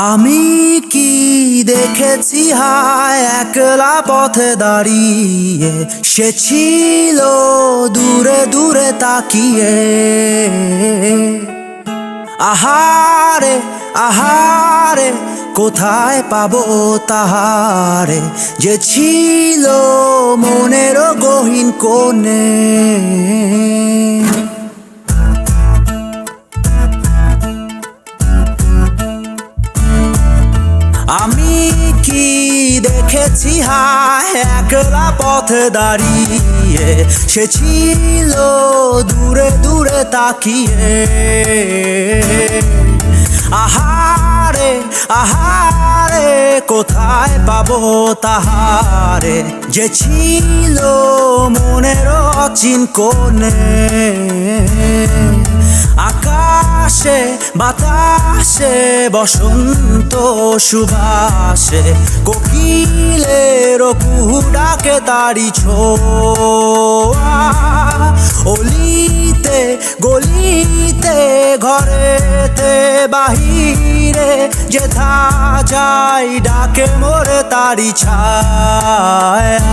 আমি কি দেখেছি? হায়, একলা পথে দাঁড়িয়ে সে ছিল দূরে দূরে তাকিয়ে। আহারে আহারে, কোথায় পাবো তাহারে? যে ছিল মনের গহীন কোণে। দেখেছি হায় একলা পথে দাঁড়িয়ে। সে ছিল দূরে দূরে তাকিয়ে। আহারে আহারে, কোথায় পাবো তাহারে? যে ছিল মনের অচিন কোণে। আকাশে বাতাসে, বসন্ত সুবাসে, কোকিলের ডাকে তারি ছোঁয়া। অলিতে, গলিতে, ঘরেতে, বাহিরে, যেথা যাই ডাকে মোরে তারি ছায়া।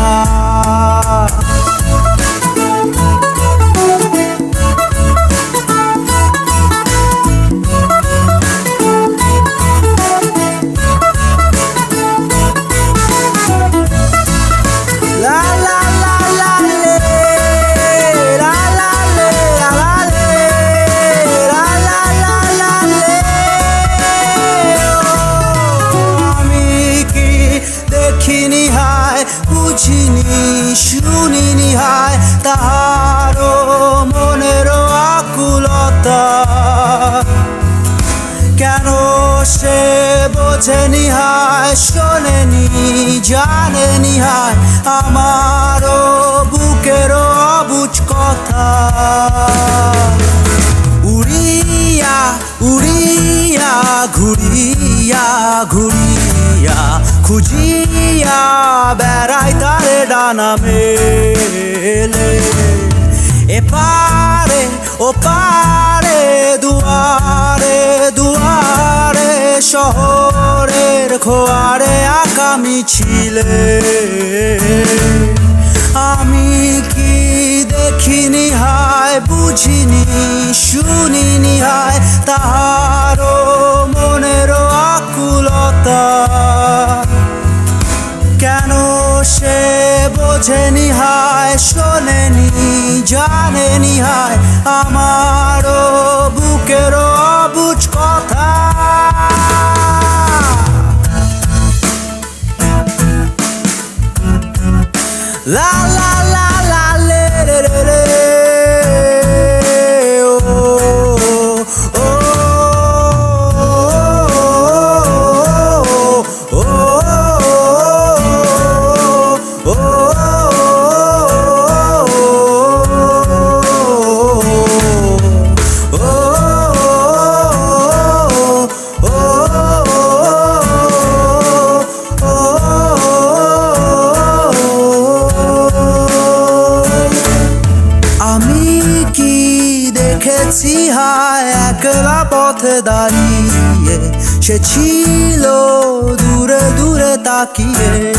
দেখিনি হায়, বুঝিনি, শুনিনি হায়, তাহারও মনের আকুলতা। কেন সে বোঝেনি হায়, শোনেনি, জানেনি হায়, আমারও বুকেরও অবুঝ কথা। উড়িয়া উড়িয়া, ঘুরিয়া ঘুরিয়া খুঁজিয়া বেড়াই তারে ডানা মেলে। এপারে পারে দুয়ারে দুয়ারে শহরের খোয়ারে আকামি ছিলে। বোঝেনি হায় শোনেনি জানেনি হায় আমারও বুকেরও হায়, একলা পথে দাঁড়িয়ে। সে ছিল দূরে দূরে তাকিয়ে।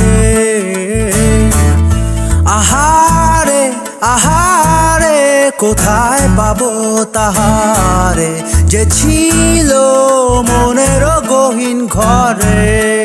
আহারে আহারে, কোথায় পাবো তাহারে? যে ছিল মনের গহীন ঘরে।